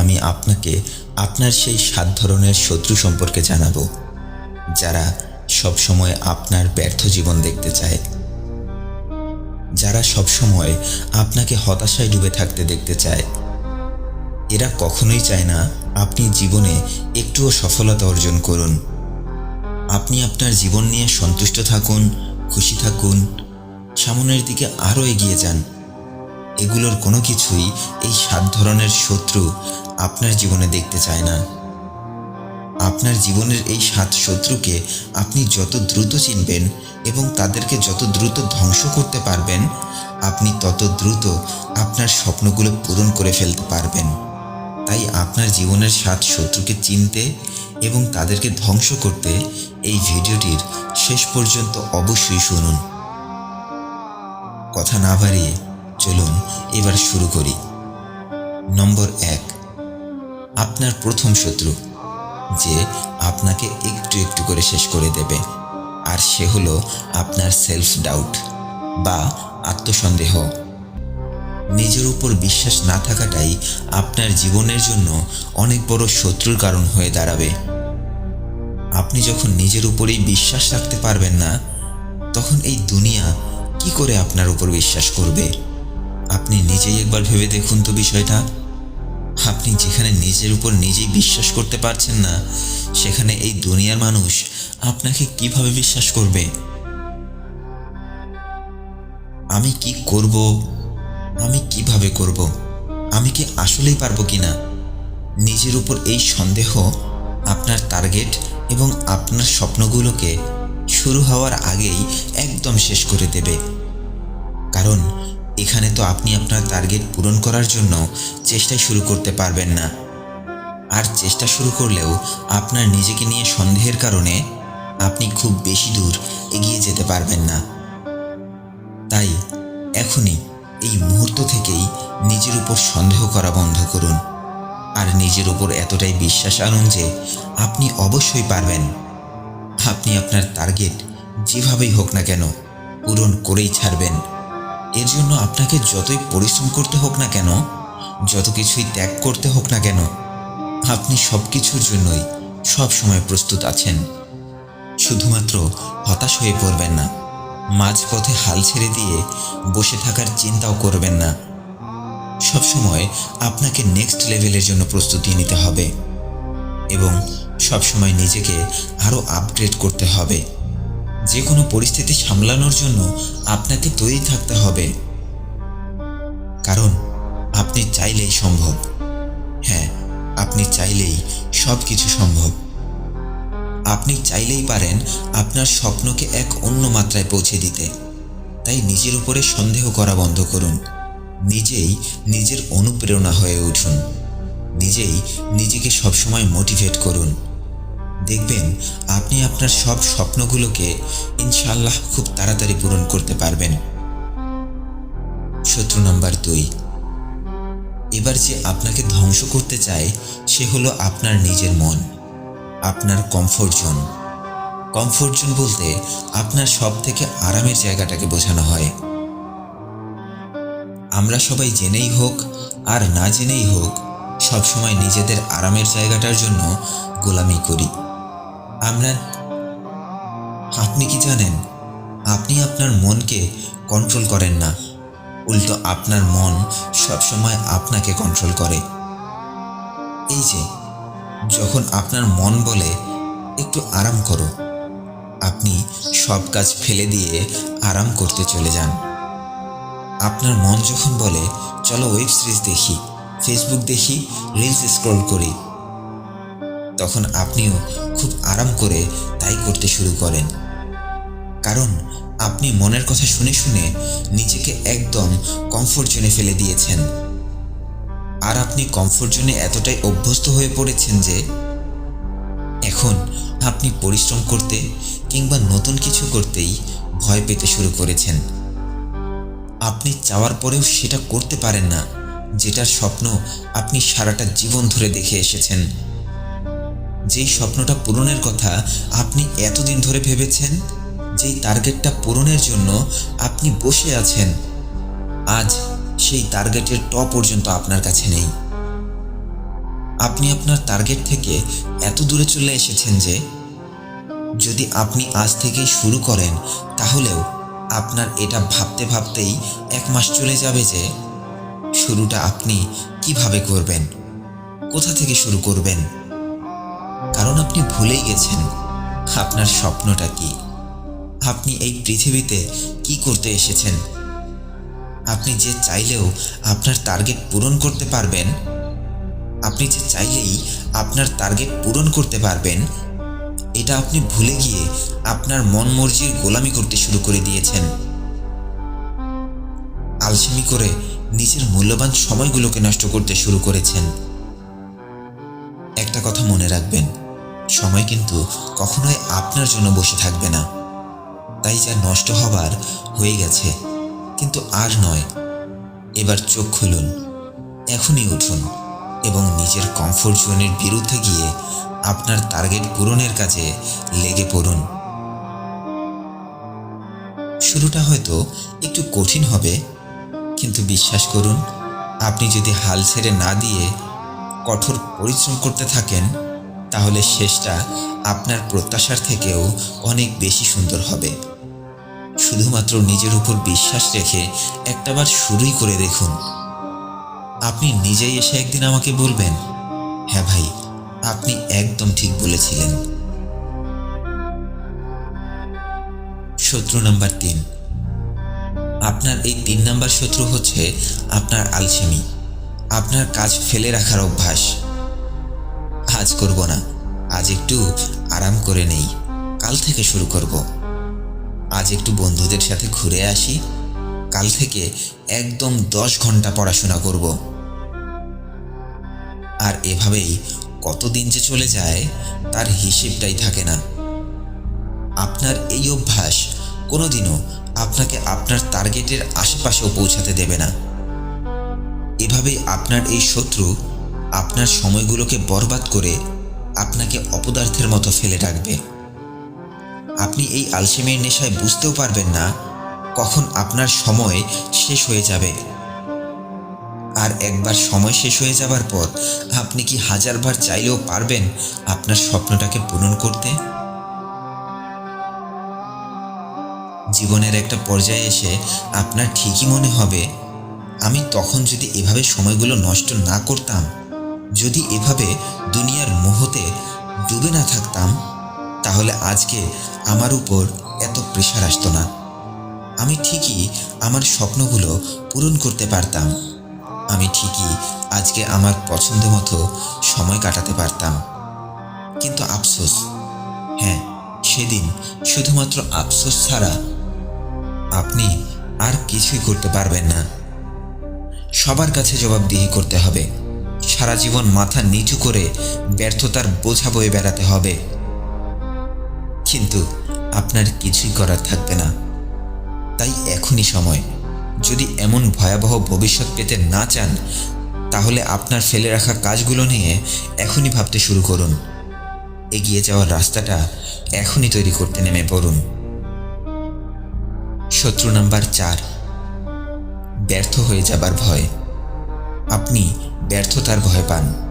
আমি আপনাকে আপনার সেই সাত ধরনের শত্রু সম্পর্কে জানাব, যারা সবসময় আপনার ব্যর্থ জীবন দেখতে চায়। যারা সবসময় আপনাকে হতাশায় ডুবে থাকতে দেখতে চায়। এরা কখনোই চায় না আপনি জীবনে একটুও সফলতা অর্জন করুন। আপনি আপনার জীবন নিয়ে সন্তুষ্ট থাকুন, খুশি থাকুন, সামনের দিকে আরও এগিয়ে যান। এগুলোর কোনো কিছুই এই সাত ধরনের শত্রু আপনার জীবনে দেখতে চায় না। আপনার জীবনের এই সাত শত্রুকে আপনি যত দ্রুত চিনবেন এবং তাদেরকে যত দ্রুত ধ্বংস করতে পারবেন, আপনি তত দ্রুত আপনার স্বপ্নগুলো পূরণ করে ফেলতে পারবেন। তাই আপনার জীবনের সাত শত্রুকে চিনতে এবং তাদেরকে ধ্বংস করতে এই ভিডিওটির শেষ পর্যন্ত অবশ্যই শুনুন। কথা না বাড়িয়ে চলুন, এবার শুরু করি। নম্বর এক। আপনার প্রথম শত্রু, যে আপনাকে একটু একটু করে শেষ করে দেবে। আর সে হলো আপনার সেলফ ডাউট বা আত্মসন্দেহ। নিজের উপর বিশ্বাস না থাকাটাই আপনার জীবনের জন্য অনেক বড় শত্রুর কারণ হয়ে দাঁড়াবে। আপনি যখন নিজের উপরেই বিশ্বাস রাখতে পারবেন না, তখন এই দুনিয়া কি করে আপনার উপর বিশ্বাস করবে? আপনি নিজেই একবার ভেবে দেখুন তো বিষয়টা। আপনি যেখানে নিজের উপর নিজেই বিশ্বাস করতে পারছেন না, সেখানে এই দুনিয়ার মানুষ আপনাকে কীভাবে বিশ্বাস করবে? আমি কি করব? আমি কীভাবে করব? আমি কি আসলেই পারব কিনা নিজের উপর এই সন্দেহ আপনার টার্গেট এবং আপনার স্বপ্নগুলোকে শুরু হওয়ার আগেই একদম শেষ করে দেবে। কারণ এখানে তো আপনি আপনার টার্গেট পূরণ করার জন্য চেষ্টাই শুরু করতে পারবেন না। আর চেষ্টা শুরু করলেও আপনার নিজেকে নিয়ে সন্দেহের কারণে আপনি খুব বেশি দূর এগিয়ে যেতে পারবেন না। তাই এখনই এই মুহূর্ত থেকেই নিজের উপর সন্দেহ করা বন্ধ করুন। আর নিজের উপর এতটাই বিশ্বাস আনুন যে আপনি অবশ্যই পারবেন। আপনি আপনার টার্গেট যেভাবেই হোক না কেন পূরণ করেই ছাড়বেন। এর জন্য আপনাকে যতই পরিশ্রম করতে হোক না কেন, যত কিছুই ত্যাগ করতে হোক না কেন, আপনি সব কিছুর জন্যই সব সময় প্রস্তুত আছেন। শুধুমাত্র হতাশ হয়ে পড়বেন না, মাঝপথে হাল ছেড়ে দিয়ে বসে থাকার চিন্তাও করবেন না। সবসময় আপনাকে নেক্সট লেভেলের জন্য প্রস্তুতি নিতে হবে এবং সবসময় নিজেকে আরও আপগ্রেড করতে হবে। যে কোনো পরিস্থিতি সামলানোর জন্য আপনাকে তৈরি থাকতে হবে। কারণ আপনি চাইলেই সম্ভব। হ্যাঁ আপনি চাইলেই সব কিছু সম্ভব। আপনি চাইলেই পারেন আপনার স্বপ্নকে এক অন্য মাত্রায় পৌঁছে দিতে। তাই নিজের উপরে সন্দেহ করা বন্ধ করুন। নিজেই নিজের অনুপ্রেরণা হয়ে উঠুন। নিজেই নিজেকে সবসময় মোটিভেট করুন। দেখবেন আপনি আপনার সব স্বপ্নগুলোকে ইনশাল্লাহ খুব তাড়াতাড়ি পূরণ করতে পারবেন। শত্রু নাম্বার দুই। এবার যে আপনাকে ধ্বংস করতে চায়, সে হলো আপনার নিজের মন, আপনার কমফোর্ট জোন কমফোর্ট জোন বলতে আপনার সব থেকে আরামের জায়গাটাকে বোঝানো হয়। আমরা সবাই জেনেই হোক আর না জেনেই হোক, সবসময় নিজেদের আরামের জায়গাটার জন্য গোলামি করি। আমরা আপনি কি জানেন? আপনি আপনার মনকে কন্ট্রোল করেন না। উল্টো আপনার মন সবসময় আপনাকে কন্ট্রোল করে। এই যে, যখন আপনার মন বলে, একটু আরাম করো। আপনি সব কাজ ফেলে দিয়ে আরাম করতে চলে যান। আপনার মন যখন বলে, চলো ওয়েব সিরিজ দেখি ফেসবুক দেখি রিলস স্ক্রল করি, তখন আপনিও খুব আরাম করে তাই করতে শুরু করেন। কারণ আপনি মনের কথা শুনে শুনে নিজেকে একদম কমফোর্ট জোনে ফেলে দিয়েছেন। আর আপনি কমফোর্ট জোনে এতটাই অভ্যস্ত হয়ে পড়েছেন যে এখন আপনি পরিশ্রম করতে কিংবা নতুন কিছু করতেই ভয় পেতে শুরু করেছেন। আপনি চাওয়ার পরেও সেটা করতে পারেন না, যেটার স্বপ্ন আপনি সারাটা জীবন ধরে দেখে এসেছেন। যেই স্বপ্নটা পূরণের কথা আপনি এতদিন ধরে ভেবেছেন যেই টার্গেটটা পূরণের জন্য আপনি বসে আছেন, আজ সেই টার্গেটের ট পর্যন্ত আপনার কাছে নেই। আপনি আপনার টার্গেট থেকে এত দূরে চলে এসেছেন যে, যদি আপনি আজ থেকেই শুরু করেন, তাহলেও আপনার এটা ভাবতে ভাবতেই এক মাস চলে যাবে যে, শুরুটা আপনি কীভাবে করবেন? কোথা থেকে শুরু করবেন? কারণ আপনি ভুলেই গেছেন, আপনার স্বপ্নটা কি? আপনি এই পৃথিবীতে কি করতে এসেছেন? আপনি যে চাইলেও আপনার টার্গেট পূরণ করতে পারবেন, আপনি যে চাইলেই আপনার টার্গেট পূরণ করতে পারবেন, এটা আপনি ভুলে গিয়ে আপনার মন মর্জির গোলামি করতে শুরু করে দিয়েছেন। আলসেমি করে নিজের মূল্যবান সময়গুলোকে নষ্ট করতে শুরু করেছেন। একটা কথা মনে রাখবেন, সময় কিন্তু কখনোই আপনার জন্য বসে থাকবে না। তাই যা নষ্ট হবার হয়ে গেছে, কিন্তু আর নয়। এবার চোখ খুলুন, এখনই উঠুন এবং নিজের কমফোর্ট জোনের বিরুদ্ধে গিয়ে আপনার টার্গেট পূরণের কাজে লেগে পড়ুন। শুরুটা হয়তো একটু কঠিন হবে, কিন্তু বিশ্বাস করুন, আপনি যদি হাল ছেড়ে না দিয়ে কঠোর পরিশ্রম করতে থাকেন, তাহলে শেষটা আপনার প্রত্যাশার থেকেও অনেক বেশি সুন্দর হবে। শুধুমাত্র নিজের উপর বিশ্বাস রেখে একটাবার শুরুই করে দেখুন। আপনি নিজেই এসে একদিন আমাকে বলবেন হ্যাঁ ভাই, আপনি একদম ঠিক বলেছিলেন। শত্রু নাম্বার তিন। আপনার এই তিন নাম্বার শত্রু হচ্ছে আপনার আলসেমি, আপনার কাজ ফেলে রাখার অভ্যাস। আজ করব না, আজ একটু আরাম করে নেই, কাল থেকে শুরু করব। আজ একটু বন্ধুদের সাথে ঘুরে আসি। কাল থেকে একদম দশ ঘণ্টা পড়াশোনা করব। আর এভাবেই কতদিন যে চলে যায়, তার হিসেবটাই থাকে না। আপনার এই অভ্যাস কোনোদিনও আপনাকে আপনার টার্গেটের আশেপাশেও পৌঁছাতে দেবে না। এভাবেই আপনার এই শত্রু আপনার সময়গুলোকে বরবাদ করে আপনাকে অপদার্থের মতো ফেলে রাখবে। আপনি এই আলসেমির নেশায় বুঝতেও পারবেন না কখন আপনার সময় শেষ হয়ে যাবে। আর একবার সময় শেষ হয়ে যাবার পর আপনি কি হাজারবার চাইলেও পারবেন আপনার স্বপ্নটাকে পূরণ করতে? জীবনের একটা পর্যায়ে এসে আপনার ঠিকই মনে হবে, আমি তখন যদি এভাবে সময়গুলো নষ্ট না করতাম, যদি এভাবে দুনিয়ার মোহতে ডুবে না থাকতাম তাহলে আজকে আমার উপর এত প্রেশার আসতো না। আমি ঠিকই আমার স্বপ্নগুলো পূরণ করতে পারতাম। আমি ঠিকই আজকে আমার পছন্দ মতো সময় কাটাতে পারতাম। কিন্তু আফসোস হ্যাঁ সেদিন শুধুমাত্র আফসোস ছাড়া আপনি আর কিছুই করতে পারবেন না। সবার কাছে জবাবদিহি করতে হবে। সারা জীবন মাথা নিচু করে ব্যর্থতার বোঝা বয়ে বেড়াতে হবে। কিন্তু আপনার কিছুই করার থাকবে না। তাই এখনই সময়। যদি এমন ভয়াবহ ভবিষ্যৎ পেতে না চান, তাহলে আপনার ফেলে রাখা কাজগুলো নিয়ে এখনই ভাবতে শুরু করুন। এগিয়ে যাওয়ার রাস্তাটা এখনই তৈরি করতে নেমে পড়ুন। শত্রু নাম্বার চার। ব্যর্থ হয়ে যাবার ভয়। আপনি ব্যর্থতার ভয় পান।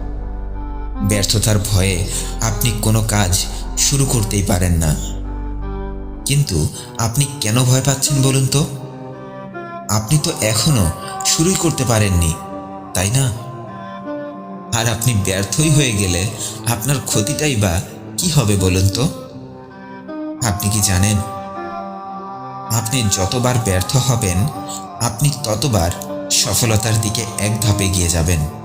ব্যর্থতার ভয়ে আপনি কোনো কাজ শুরু করতেই পারেন না। কিন্তু আপনি কেন ভয় পাচ্ছেন বলুন তো? আপনি তো এখনও শুরুই করতে পারেননি, তাই না? আর আপনি ব্যর্থই হয়ে গেলে আপনার ক্ষতিটাই বা কি হবে বলুন তো? আপনি কি জানেন? আপনি যতবার ব্যর্থ হবেন, আপনি ততবার সফলতার দিকে এক ধাপে এগিয়ে যাবেন।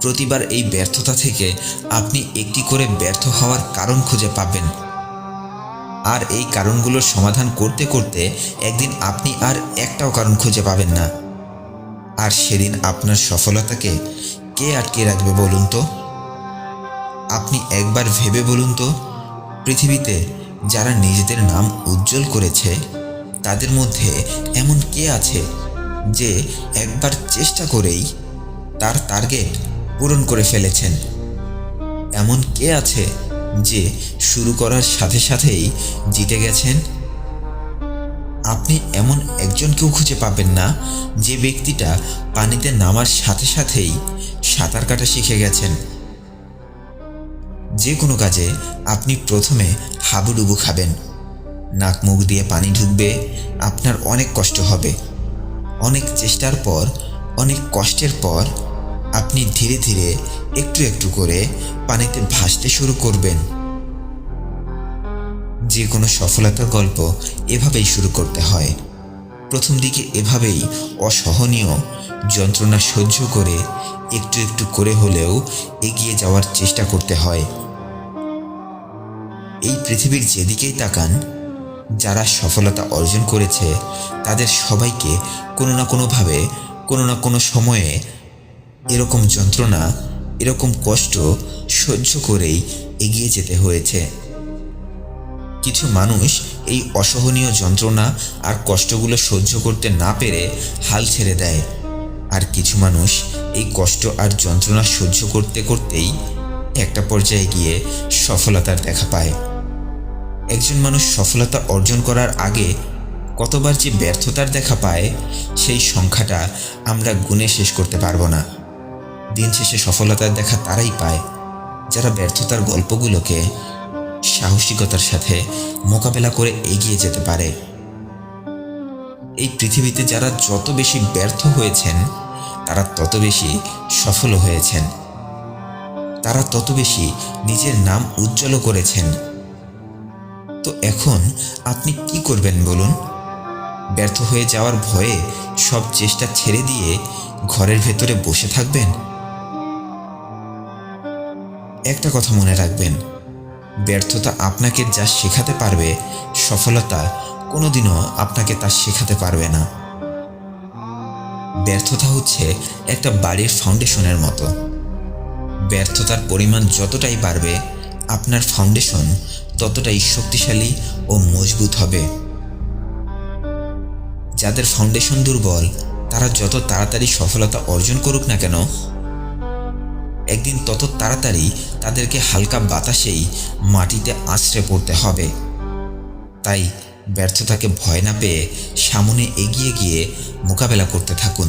প্রতিবার এই ব্যর্থতা থেকে আপনি একটি করে ব্যর্থ হওয়ার কারণ খুঁজে পাবেন। আর এই কারণগুলোর সমাধান করতে করতে একদিন আপনি আর একটাও কারণ খুঁজে পাবেন না। আর সেদিন আপনার সফলতাকে কে আটকে রাখবে বলুন তো? আপনি একবার ভেবে বলুন তো, পৃথিবীতে যারা নিজেদের নাম উজ্জ্বল করেছে, তাদের মধ্যে এমন কে আছে যে একবার চেষ্টা করেই তার টার্গেট পূরণ করে ফেলেছেন। এমন কে আছে যে শুরু করার সাথে সাথেই জিতে গেছেন? আপনি এমন একজনকেও খুঁজে পাবেন না যে ব্যক্তিটা পানিতে নামার সাথে সাথেই সাঁতার কাটা শিখে গেছেন। যে কোনো কাজে আপনি প্রথমে হাবুডুবু খাবেন। নাক মুখ দিয়ে পানি ঢুকবে, আপনার অনেক কষ্ট হবে। অনেক চেষ্টার পর, অনেক কষ্টের পর আপনি ধীরে ধীরে একটু একটু করে পানিতে ভাসতে শুরু করবেন। যে কোনো সফলতার গল্প এভাবেই শুরু করতে হয়। প্রথম দিকে এভাবেই অসহনীয় যন্ত্রণা সহ্য করে একটু একটু করে হলেও এগিয়ে যাওয়ার চেষ্টা করতে হয়। এই পৃথিবীর যেদিকেই তাকান, যারা সফলতা অর্জন করেছে, তাদের সবাইকে কোনো না কোনোভাবে, কোনো না কোনো সময়ে এরকম যন্ত্রণা, এরকম কষ্ট সহ্য করেই এগিয়ে যেতে হয়েছে। কিছু মানুষ এই অসহনীয় যন্ত্রণা আর কষ্টগুলো সহ্য করতে না পেরে হাল ছেড়ে দেয়। আর কিছু মানুষ এই কষ্ট আর যন্ত্রণা সহ্য করতে করতেই একটা পর্যায়ে গিয়ে সফলতার দেখা পায়। একজন মানুষ সফলতা অর্জন করার আগে কতবার যে ব্যর্থতার দেখা পায়, সেই সংখ্যাটা আমরা গুণে শেষ করতে পারব না। দিন শেষে সফলতার দেখা তারাই পায়। যারা ব্যর্থতার গল্পগুলোকে সাহসিকতার সাথে মোকাবেলা করে এগিয়ে যেতে পারে। এই পৃথিবীতে যারা যত বেশি ব্যর্থ হয়েছেন, তারা তত বেশি সফল হয়েছেন। তারা তত বেশি নিজের নাম উজ্জ্বল করেছেন। তো এখন আপনি কি করবেন বলুন? ব্যর্থ হয়ে যাওয়ার ভয়ে সব চেষ্টা ছেড়ে দিয়ে ঘরের ভেতরে বসে থাকবেন? একটা কথা মনে রাখবেন। ব্যর্থতা আপনাকে যা শেখাতে পারবে, সফলতা কোনোদিনও আপনাকে তা শেখাতে পারবে না। ব্যর্থতা হচ্ছে একটা বাড়ির ফাউন্ডেশনের মতো। ব্যর্থতার পরিমাণ যতটাই বাড়বে, আপনার ফাউন্ডেশন ততটাই শক্তিশালী ও মজবুত হবে। যাদের ফাউন্ডেশন দুর্বল, তারা যত তাড়াতাড়ি সফলতা অর্জন করুক না কেন একদিন তত তাড়াতাড়ি তাদেরকে হালকা বাতাসেই মাটিতে আছড়ে পড়তে হবে। তাই ব্যর্থতাকে ভয় না পেয়ে সামনে এগিয়ে গিয়ে মোকাবেলা করতে থাকুন।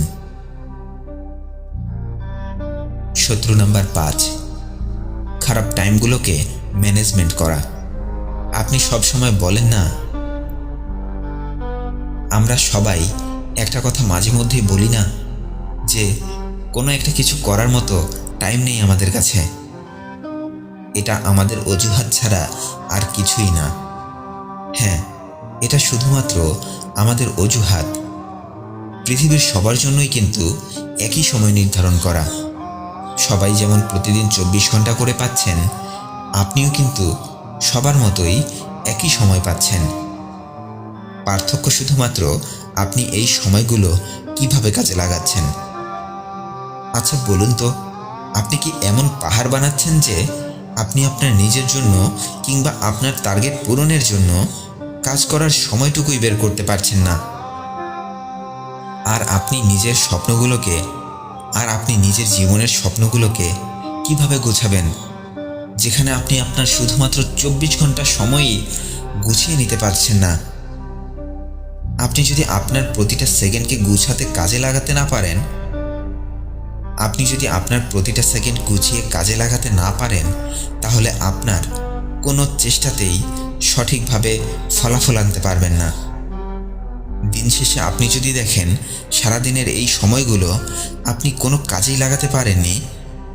শত্রু নাম্বার পাঁচ, খারাপ টাইমগুলোকে ম্যানেজমেন্ট করা। আপনি সব সময় বলেন না, আমরা সবাই একটা কথা মাঝে মধ্যেই বলি না যে কোনো একটা কিছু করার মতো টাইম নেই আমাদের কাছে। এটা আমাদের অজুহাত ছাড়া আর কিছুই না। হ্যাঁ এটা শুধুমাত্র আমাদের অজুহাত। পৃথিবীর সবার জন্যই কিন্তু একই সময় নির্ধারণ করা। সবাই যেমন প্রতিদিন চব্বিশ ঘণ্টা করে পাচ্ছেন, আপনিও কিন্তু সবার মতোই একই সময় পাচ্ছেন। পার্থক্য শুধুমাত্র আপনি এই সময়গুলো কীভাবে কাজে লাগাচ্ছেন? আচ্ছা বলুন তো আপনি কি এমন পাহাড় বানাচ্ছেন যে আপনি আপনার নিজের জন্য কিংবা আপনার টার্গেট পূরণের জন্য কাজ করার সময়টুকুই বের করতে পারছেন না? আর আপনি নিজের স্বপ্নগুলোকে আর আপনি নিজের জীবনের স্বপ্নগুলোকে কীভাবে গোছাবেন? যেখানে আপনি আপনার শুধুমাত্র চব্বিশ ঘণ্টা সময়ই গুছিয়ে নিতে পারছেন না। আপনি যদি আপনার প্রতিটা সেকেন্ডকে গুছাতে কাজে লাগাতে না পারেন আপনি যদি আপনার প্রতিটা সেকেন্ড গুছিয়ে কাজে লাগাতে না পারেন, তাহলে আপনার কোনো চেষ্টাতেই সঠিকভাবে ফলাফল আনতে পারবেন না। দিন শেষে আপনি যদি দেখেন সারাদিনের এই সময়গুলো আপনি কোনো কাজেই লাগাতে পারেননি,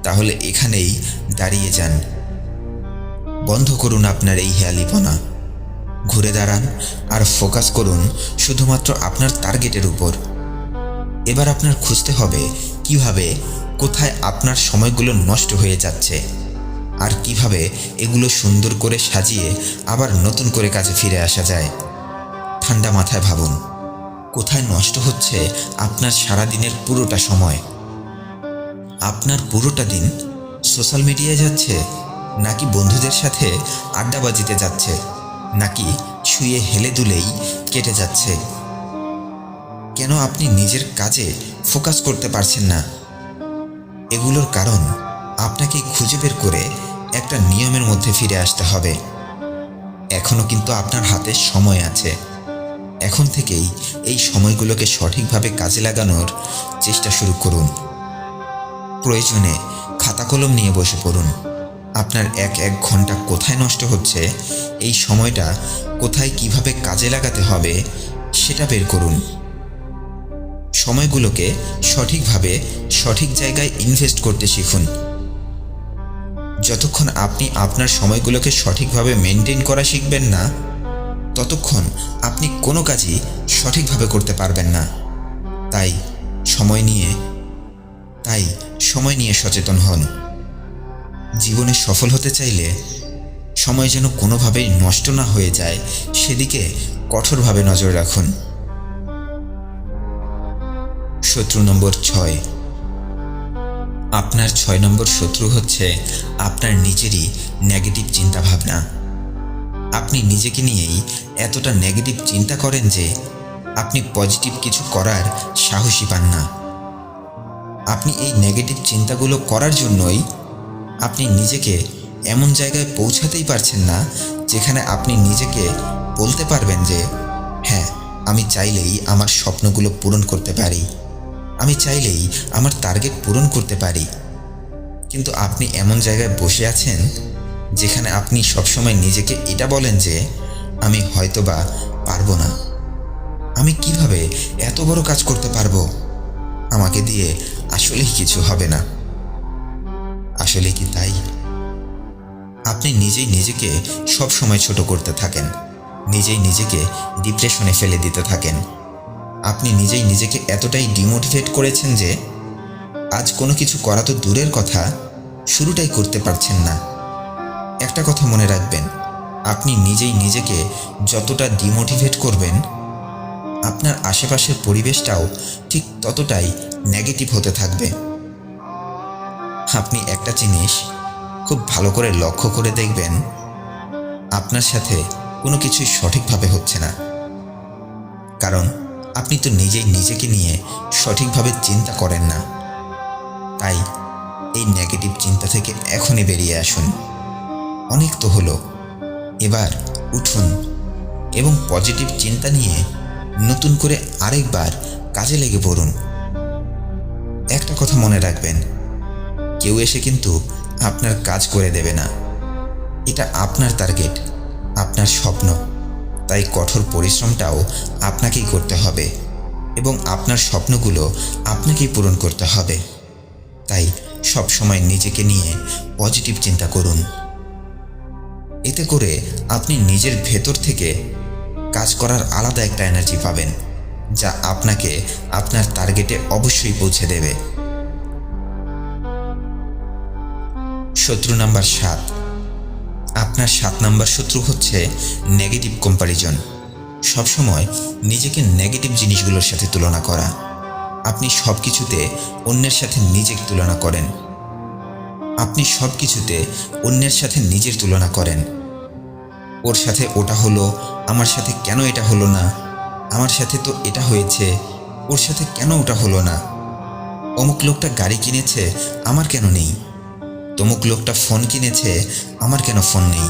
তাহলে এখানেই দাঁড়িয়ে যান। বন্ধ করুন আপনার এই হেয়ালিপনা। ঘুরে দাঁড়ান আর ফোকাস করুন শুধুমাত্র আপনার টার্গেটের উপর। এবার আপনার খুঁজতে হবে কীভাবে, কোথায় আপনার সময়গুলো নষ্ট হয়ে যাচ্ছে, আর কীভাবে এগুলো সুন্দর করে সাজিয়ে আবার নতুন করে কাজে ফিরে আসা যায়, ঠান্ডা মাথায় ভাবুন। কোথায় নষ্ট হচ্ছে আপনার সারা দিনের পুরোটা সময়? আপনার পুরোটা দিন সোশ্যাল মিডিয়ায় যাচ্ছে, নাকি বন্ধুদের সাথে আড্ডাবাজিতে যাচ্ছে, নাকি শুয়ে হেলে দুলেই কেটে যাচ্ছে? কেন আপনি নিজের কাজে ফোকাস করতে পারছেন না? এগুলোর কারণ আপনাকে খুঁজে বের করে একটা নিয়মের মধ্যে ফিরে আসতে হবে। এখনও কিন্তু আপনার হাতে সময় আছে। এখন থেকেই এই সময়গুলোকে সঠিকভাবে কাজে লাগানোর চেষ্টা শুরু করুন। প্রয়োজনে খাতা কলম নিয়ে বসে পড়ুন। আপনার এক এক ঘণ্টা কোথায় নষ্ট হচ্ছে, এই সময়টা কোথায় কীভাবে কাজে লাগাতে হবে, সেটা বের করুন। সময়গুলোকে সঠিকভাবে, সঠিক জায়গায় ইনভেস্ট করতে শিখুন। যতক্ষণ আপনি আপনার সময়গুলোকে সঠিকভাবে মেনটেন করা শিখবেন না, ততক্ষণ আপনি কোনো কাজই সঠিকভাবে করতে পারবেন না। তাই সময় নিয়ে, তাই সময় নিয়ে সচেতন হন। জীবনে সফল হতে চাইলে সময় যেন কোনোভাবেই নষ্ট না হয়ে যায়, সেদিকে কঠোরভাবে নজর রাখুন। শত্রু নম্বর ছয়। আপনার ছয় নম্বর শত্রু হচ্ছে আপনার নিজেরই নেগেটিভ চিন্তাভাবনা। আপনি নিজেকে নিয়েই এতটা নেগেটিভ চিন্তা করেন যে আপনি পজিটিভ কিছু করার সাহসী পান না। আপনি এই নেগেটিভ চিন্তাগুলো করার জন্যই আপনি নিজেকে এমন জায়গায় পৌঁছাতেই পারছেন না যেখানে আপনি নিজেকে বলতে পারবেন যে হ্যাঁ আমি চাইলেই আমার স্বপ্নগুলো পূরণ করতে পারি। আমি চাইলেই আমার টার্গেট পূরণ করতে পারি। কিন্তু আপনি এমন জায়গায় বসে আছেন, যেখানে আপনি সবসময় নিজেকে এটা বলেন যে, আমি হয়তোবা পারব না। আমি কীভাবে এত বড় কাজ করতে পারব? আমাকে দিয়ে আসলেই কিছু হবে না। আসলে কি তাই? আপনি নিজেই নিজেকে সব সময় ছোট করতে থাকেন। নিজেই নিজেকে ডিপ্রেশনে ফেলে দিতে থাকেন। আপনি নিজেই নিজেকে এতটাই ডিমোটিভেট করেছেন যে আজ কোনো কিছু করা তো দূরের কথা, শুরুটাই করতে পারছেন না। একটা কথা মনে রাখবেন, আপনি নিজেই নিজেকে যতটা ডিমোটিভেট করবেন, আপনার আশেপাশের পরিবেশটাও ঠিক ততটাই নেগেটিভ হতে থাকবে। আপনি একটা জিনিস খুব ভালো করে লক্ষ্য করে দেখবেন, আপনার সাথে কোনো কিছুই সঠিকভাবে হচ্ছে না। কারণ আপনি তো নিজেই নিজেকে নিয়ে সঠিকভাবে চিন্তা করেন না। তাই এই নেগেটিভ চিন্তা থেকে এখনই বেরিয়ে আসুন। অনেক তো হলো। এবার উঠুন এবং পজিটিভ চিন্তা নিয়ে নতুন করে আরেকবার কাজে লেগে পড়ুন। একটা কথা মনে রাখবেন, কেউ এসে কিন্তু আপনার কাজ করে দেবে না। এটা আপনার টার্গেট আপনার স্বপ্ন। তাই কঠোর পরিশ্রমটাও আপনাকেই করতে হবে এবং আপনার স্বপ্নগুলো আপনাকেই পূরণ করতে হবে। তাই সবসময় নিজেকে নিয়ে পজিটিভ চিন্তা করুন। এতে করে আপনি নিজের ভেতর থেকে কাজ করার আলাদা একটা এনার্জি পাবেন, যা আপনাকে আপনার টার্গেটে অবশ্যই পৌঁছে দেবে। শত্রু নাম্বার সাত। আপনার সাত নাম্বার শত্রু হচ্ছে নেগেটিভ কম্প্যারিজন সবসময় নিজেকে নেগেটিভ জিনিসগুলোর সাথে তুলনা করা। আপনি সব কিছুতে অন্যের সাথে নিজেকে তুলনা করেন। আপনি সব কিছুতে অন্যের সাথে নিজের তুলনা করেন। ওর সাথে ওটা হলো, আমার সাথে কেন এটা হলো না? আমার সাথে তো এটা হয়েছে, ওর সাথে কেন ওটা হলো না? অমুক লোকটা গাড়ি কিনেছে, আমার কেন নেই? তমুক লোকটা ফোন কিনেছে, আমার কেন ফোন নেই?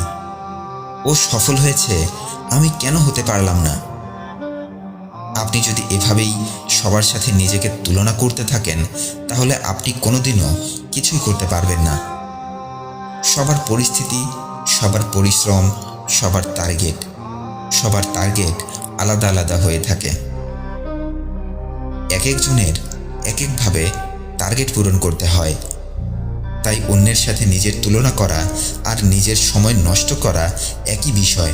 ও সফল হয়েছে, আমি কেন হতে পারলাম না? আপনি যদি এভাবেই সবার সাথে নিজেকে তুলনা করতে থাকেন, তাহলে আপনি কোনোদিনও কিছুই করতে পারবেন না। সবার পরিস্থিতি, সবার পরিশ্রম, সবার টার্গেট সবার টার্গেট আলাদা আলাদা হয়ে থাকে। এক একজনের এক একভাবে টার্গেট পূরণ করতে হয়। তাই অন্যের সাথে নিজের তুলনা করা আর নিজের সময় নষ্ট করা একই বিষয়।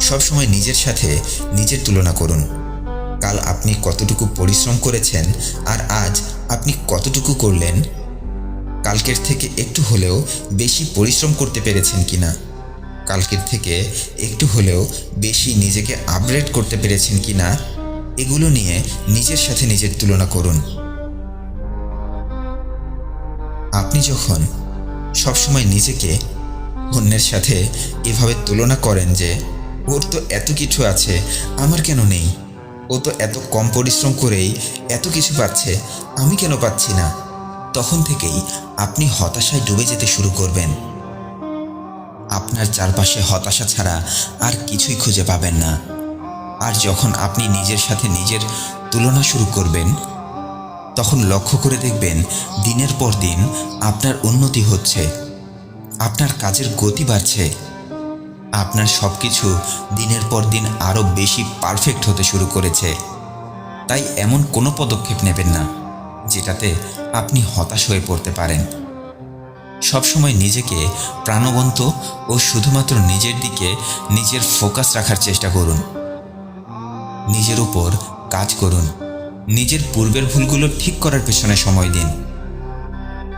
সবসময় নিজের সাথে নিজের তুলনা করুন। কাল আপনি কতটুকু পরিশ্রম করেছেন আর আজ আপনি কতটুকু করলেন? কালকের থেকে একটু হলেও বেশি পরিশ্রম করতে পেরেছেন কি না কালকের থেকে একটু হলেও বেশি নিজেকে আপগ্রেড করতে পেরেছেন কি না এগুলো নিয়ে নিজের সাথে নিজের তুলনা করুন। আপনি যখন সবসময় নিজেকে অন্যের সাথে এভাবে তুলনা করেন যে, ওর তো এত কিছু আছে, আমার কেন নেই? ও তো এত কম পরিশ্রম করেই এত কিছু পাচ্ছে, আমি কেন পাচ্ছি না? তখন থেকেই আপনি হতাশায় ডুবে যেতে শুরু করবেন। আপনার চারপাশে হতাশা ছাড়া আর কিছুই খুঁজে পাবেন না। আর যখন আপনি নিজের সাথে নিজের তুলনা শুরু করবেন তখন লক্ষ্য করে দেখবেন দিনের পর দিন আপনার উন্নতি হচ্ছে, আপনার কাজের গতি বাড়ছে, আপনার সব কিছু দিনের পর দিন আরও বেশি পারফেক্ট হতে শুরু করেছে। তাই এমন কোনো পদক্ষেপ নেবেন না, যেটাতে আপনি হতাশ হয়ে পড়তে পারেন। সবসময় নিজেকে প্রাণবন্ত ও শুধুমাত্র নিজের দিকে নিজের ফোকাস রাখার চেষ্টা করুন। নিজের উপর কাজ করুন। নিজের পূর্বের ভুলগুলো ঠিক করার পেছনে সময় দিন।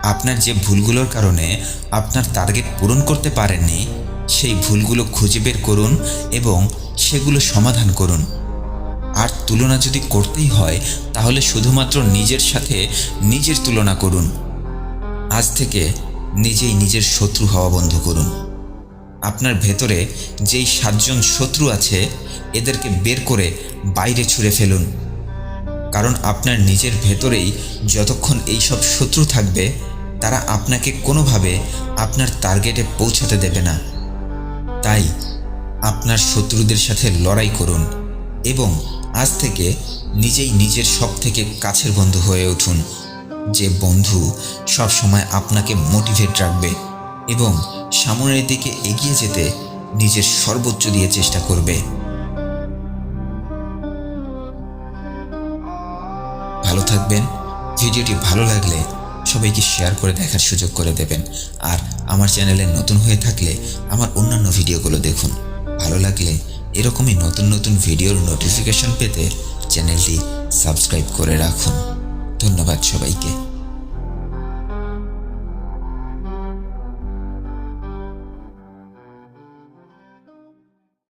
আপনার যে ভুলগুলোর কারণে আপনার টার্গেট পূরণ করতে পারেননি, সেই ভুলগুলো খুঁজে বের করুন এবং সেগুলো সমাধান করুন। আর তুলনা যদি করতেই হয়, তাহলে শুধুমাত্র নিজের সাথে নিজের তুলনা করুন। আজ থেকে নিজেই নিজের শত্রু হওয়া বন্ধ করুন। আপনার ভেতরে যেই সাতজন শত্রু আছে, এদেরকে বের করে বাইরে ছুঁড়ে ফেলুন। কারণ আপনার নিজের ভেতরেই যতক্ষণ এইসব শত্রু থাকবে, তারা আপনাকে কোনোভাবে আপনার টার্গেটে পৌঁছাতে দেবে না। তাই আপনার শত্রুদের সাথে লড়াই করুন এবং আজ থেকে নিজেই নিজের সব থেকে কাছের বন্ধু হয়ে উঠুন, যে বন্ধু সব সময় আপনাকে মোটিভেট রাখবে এবং সামনের দিকে এগিয়ে যেতে নিজের সর্বোচ্চ দিয়ে চেষ্টা করবে। ভালো থাকবেন। ভিডিওটি ভালো লাগলে সবাইকে শেয়ার করে দেখার সুযোগ করে দেবেন। আর আমার চ্যানেলে নতুন হয়ে থাকলে আমার অন্যান্য ভিডিওগুলো দেখুন। ভালো লাগলে এরকমই নতুন নতুন ভিডিওর নোটিফিকেশন পেতে চ্যানেলটি সাবস্ক্রাইব করে রাখুন। ধন্যবাদ সবাইকে।